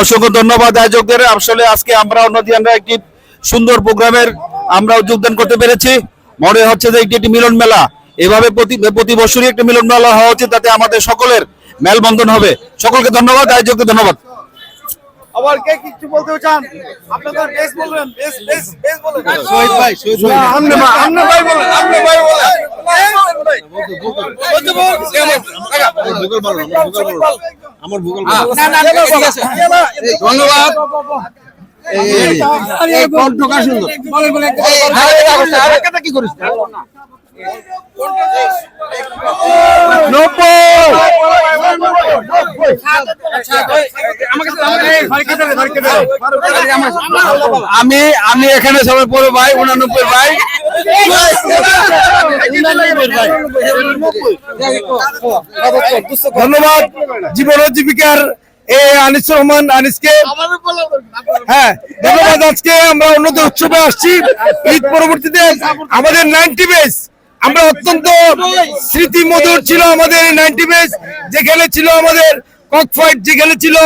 অসংখ্য ধন্যবাদ আসলে আজকে আমরা একটি সুন্দর প্রোগ্রামের যোগদান করতে পেরেছি। মনে হচ্ছে যে এটি একটি মিলন মেলা। এভাবে প্রতি প্রতি বছরই একটা মিলন মেলা হওয়া উচিত, তাতে আমাদের সকলের মেলবন্ধন হবে। সকলকে ধন্যবাদ আয়োজককে ধন্যবাদ। আবার কে কিছু বলতে চান? আপনাদের বেশ বলবেন বেশ বেশ বেশ বলেন শহীদ ভাই শহীদ ভাই। আমনে ভাই আমনে ভাই বলেন আমনে ভাই বলেন। আমার ভূগোল না না ঠিক আছে ধন্যবাদ। কি করিস? আমি আমি এখানে সবাই বড় ভাই, উনানব্বই ভাই। ধন্যবাদ, জীবন জীবিকার এ আনিস রহমান আনিসকে। হ্যাঁ ধন্যবাদ আজকে আমরা উন্নত উৎসবে আসছি। ঈদ পরবর্তীতে আমাদের নাইনটি বেস। আমরা অত্যন্ত স্মৃতি মধুর ছিল আমাদের নাইনটি বেস, যেখানে ছিল আমাদের কক যেখানে ছিল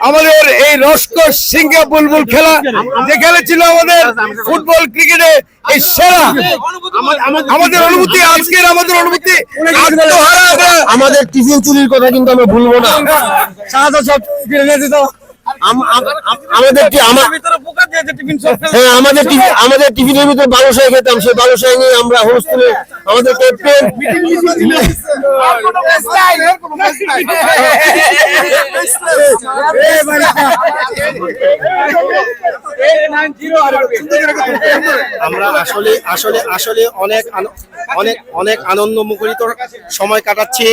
আমাদের এই রসকস সিংহা বুলবুল খেলা যেখানে ছিল আমাদের ফুটবল ক্রিকেটে এই সেরা। আমাদের অনুভূতি আজকের আমাদের অনুভূতি আমাদের টিফিন চুরির কথা কিন্তু আমরা ভুলবো না। সব ফিরে গেছি আম- আমাদের হ্যাঁ আমাদের টিফিন আমাদের টিফিনের ভিতরে বালুশাহী খেতাম সেই বালুশাহী নিয়ে আমরা হোস্টেলে আমাদের ক্যাপ্টেন আমরা আসলে আসলে আসলে অনেক অনেক অনেক আনন্দ মুখরিত সময় কাটাচ্ছি।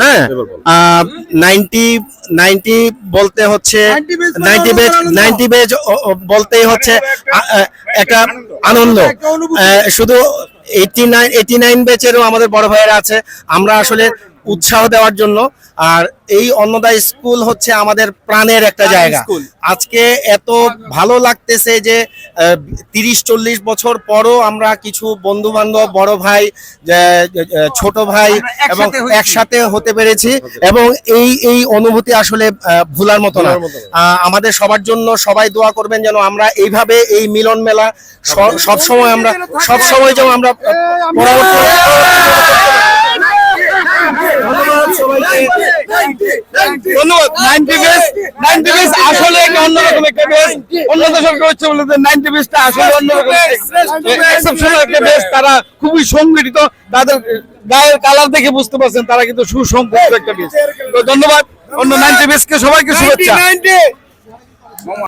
হ্যাঁ নাইনটি নাইনটি বলতে হচ্ছে নাইনটি বেজ নাইনটি বেজ বলতেই হচ্ছে একটা আনন্দ। শুধু এইটি নাইন এইটি নাইন বেচেরও আমাদের বড় ভাইয়েরা আছে। আমরা আসলে উৎসাহ দেওয়ার জন্য। আর এই অন্নদা স্কুল হচ্ছে আমাদের প্রাণের একটা জায়গা। আজকে এত ভালো লাগতেছে যে তিরিশ চল্লিশ বছর পরও আমরা কিছু বন্ধু বান্ধব বড় ভাই ছোট ভাই এবং একসাথে হতে পেরেছি এবং এই এই অনুভূতি আসলে ভুলার মতো না। আমাদের সবার জন্য সবাই দোয়া করবেন যেন আমরা এইভাবে এই মিলন মেলা সব সময় আমরা সবসময় যেন আমরা পরবর্তী ধন্যবাদ সবাইকে ধন্যবাদ। নাইনটি বেস নাইনটি বেস আসলে একটা অন্যরকম একটা বেস অন্য দেশের হচ্ছে বলতে নাইনটি বেসটা আসলে অন্যরকম এক্সেপশনাল একটা বেস তারা খুবই সংগঠিত। তাদের গায়ের কালার দেখে বুঝতে পারছেন তারা কিন্তু সুসংগঠিত একটা বেশ। তো ধন্যবাদ। অন্য নাইনটি বেসকে সবাইকে শুভেচ্ছা।